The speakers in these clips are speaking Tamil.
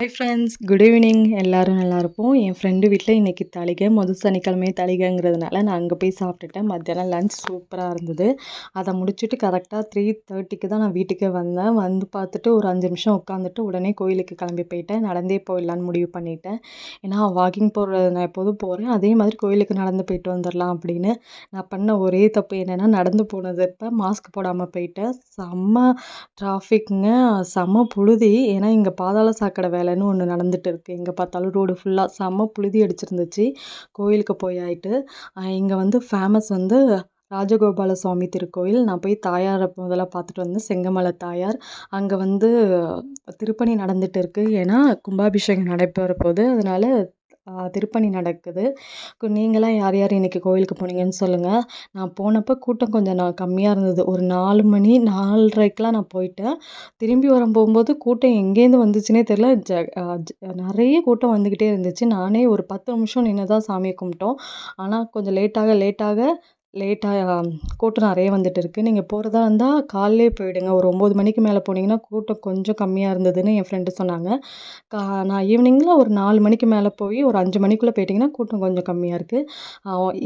ஹாய் ஃப்ரெண்ட்ஸ் குட் ஈவினிங் எல்லோரும் நல்லா இருப்போம். என் ஃப்ரெண்டு வீட்டில் இன்றைக்கி தளிகை முதல் சனிக்கிழமை தளிகைங்கிறதுனால நான் அங்கே போய் சாப்பிட்டுட்டேன். மத்தியானம் லஞ்ச் சூப்பராக இருந்தது. அதை முடிச்சுட்டு கரெக்டாக த்ரீ தேர்ட்டிக்கு தான் நான் வீட்டுக்கே வந்தேன். வந்து பார்த்துட்டு ஒரு அஞ்சு நிமிஷம் உட்காந்துட்டு உடனே கோயிலுக்கு கிளம்பி போயிட்டேன். நடந்தே போயிடலான்னு முடிவு பண்ணிட்டேன். ஏன்னா வாக்கிங் போகிறது நான் எப்போதும் போகிறேன் அதே மாதிரி கோயிலுக்கு நடந்து போயிட்டு வந்துடலாம் அப்படின்னு நான் பண்ண ஒரே தப்பு என்னென்னா நடந்து போனது இப்போ மாஸ்க் போடாமல் போயிட்டேன். செம்ம டிராஃபிக்ங்க செம்ம புழுதி. ஏன்னா இங்கே பாதாள சாக்கடை வேலை வேலைன்னு ஒன்று நடந்துட்டு இருக்குது எங்கே பார்த்தாலும் ரோடு ஃபுல்லாக செம்ம புழுதி அடிச்சிருந்துச்சு. கோயிலுக்கு போய் ஆயிட்டு இங்கே வந்து ஃபேமஸ் வந்து ராஜகோபால சுவாமி திருக்கோயில். நான் போய் தாயாரை முதல்ல பார்த்துட்டு வந்தேன். செங்கமலை தாயார். அங்கே வந்து திருப்பணி நடந்துட்டு இருக்குது ஏன்னா கும்பாபிஷேகம் நடைபெற போகுது. அதனால் திருப்பணி நடக்குது. நீங்களாம் யார் யார் இன்றைக்கி கோயிலுக்கு போனீங்கன்னு சொல்லுங்கள் நான் போனப்போ கூட்டம் கொஞ்சம் நான் கம்மியாக இருந்தது. ஒரு நாலு மணி நாலரைக்கெலாம் நான் போயிட்டேன். திரும்பி வர போகும்போது கூட்டம் எங்கேருந்து வந்துச்சுன்னே தெரில ஜ நிறைய கூட்டம் வந்துக்கிட்டே இருந்துச்சு. நானே ஒரு பத்து நிமிஷம் நின்று தான் சாமியை கும்பிட்டோம். ஆனால் கொஞ்சம் லேட்டாக லேட்டாக லேட்டாக கூட்டம் நிறைய வந்துட்டு இருக்குது நீங்கள் போகிறதா இருந்தால் காலையிலே போயிடுங்க. ஒரு ஒம்பது மணிக்கு மேலே போனீங்கன்னா கூட்டம் கொஞ்சம் கம்மியாக இருந்ததுன்னு என் ஃப்ரெண்டு சொன்னாங்க. கா நான் ஈவினிங்கில் ஒரு நாலு மணிக்கு மேலே போய் ஒரு அஞ்சு மணிக்குள்ளே போயிட்டிங்கன்னா கூட்டம் கொஞ்சம் கம்மியாக இருக்குது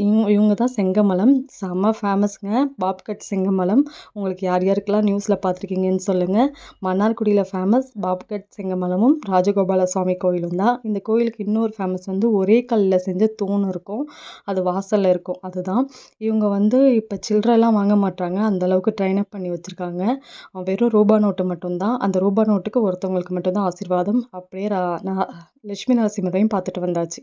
இவங்க இவங்க தான் செங்கமலம். செம்ம ஃபேமஸ்ங்க பாப்கட் செங்கமலம். உங்களுக்கு யார் யாருக்கெல்லாம் நியூஸில் பார்த்துருக்கீங்கன்னு சொல்லுங்கள் மன்னார்குடியில் ஃபேமஸ் பாப்கட் செங்கமலமும் ராஜகோபால சுவாமி கோயிலும் தான். இந்த கோயிலுக்கு இன்னொரு ஃபேமஸ் வந்து ஒரே கல்லில் செஞ்ச தூண் இருக்கும். அது வாசலில் இருக்கும். அதுதான். இவங்க இவங்க வந்து இப்போ சில்லறலாம் வாங்க மாட்டாங்க அந்தளவுக்கு ட்ரெயின் அப் பண்ணி வச்சுருக்காங்க. வெறும் ரூபா நோட்டு மட்டும்தான். அந்த ரூபா நோட்டுக்கு ஒருத்தவங்களுக்கு மட்டும்தான் ஆசீர்வாதம். அப்படியே நான் லட்சுமி நரசிம்மரையும் பார்த்துட்டு வந்தாச்சு.